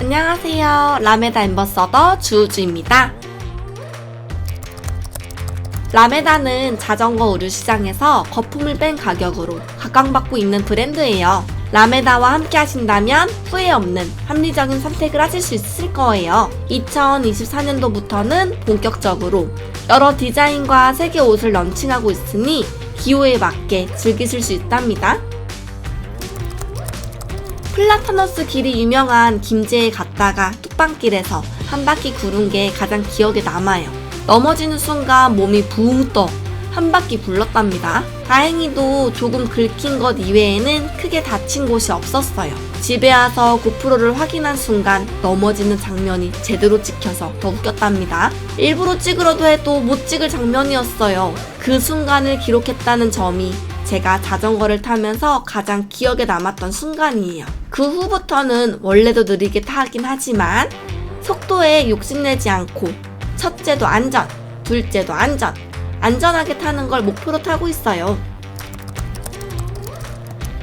안녕하세요. 라메다 엠버서더 주우주입니다. 라메다는 자전거 의류 시장에서 거품을 뺀 가격으로 각광받고 있는 브랜드예요. 라메다와 함께 하신다면 후회 없는 합리적인 선택을 하실 수 있을 거예요. 2024년도부터는 본격적으로 여러 디자인과 색의 옷을 런칭하고 있으니 기호에 맞게 즐기실 수 있답니다. 플라타너스 길이 유명한 김제에 갔다가 뚝방길에서 한 바퀴 구른 게 가장 기억에 남아요. 넘어지는 순간 몸이 붕 떠 한 바퀴 굴렀답니다. 다행히도 조금 긁힌 것 이외에는 크게 다친 곳이 없었어요. 집에 와서 고프로를 확인한 순간 넘어지는 장면이 제대로 찍혀서 더 웃겼답니다. 일부러 찍으려도 해도 못 찍을 장면이었어요. 그 순간을 기록했다는 점이 제가 자전거를 타면서 가장 기억에 남았던 순간이에요. 그 후부터는 원래도 느리게 타긴 하지만 속도에 욕심내지 않고 첫째도 안전, 둘째도 안전, 안전하게 타는 걸 목표로 타고 있어요.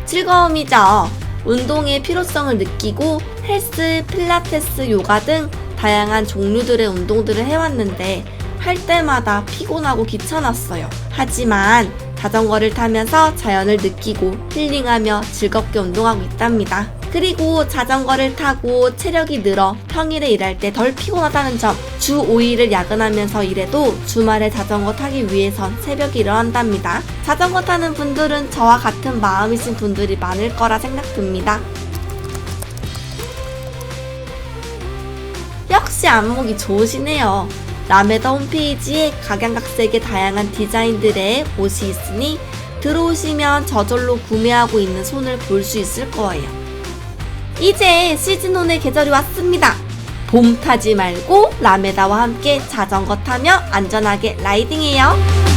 즐거움이죠. 운동의 필요성을 느끼고 헬스, 필라테스, 요가 등 다양한 종류들의 운동들을 해왔는데 할 때마다 피곤하고 귀찮았어요. 하지만 자전거를 타면서 자연을 느끼고 힐링하며 즐겁게 운동하고 있답니다. 그리고 자전거를 타고 체력이 늘어 평일에 일할 때 덜 피곤하다는 점. 주 5일을 야근하면서 일해도 주말에 자전거 타기 위해선 새벽에 일어난답니다. 자전거 타는 분들은 저와 같은 마음이신 분들이 많을 거라 생각됩니다. 역시 안목이 좋으시네요. 라메다 홈페이지에 각양각색의 다양한 디자인들의 옷이 있으니 들어오시면 저절로 구매하고 있는 손을 볼 수 있을 거예요. 이제 시즌온의 계절이 왔습니다. 봄 타지 말고 라메다와 함께 자전거 타며 안전하게 라이딩해요.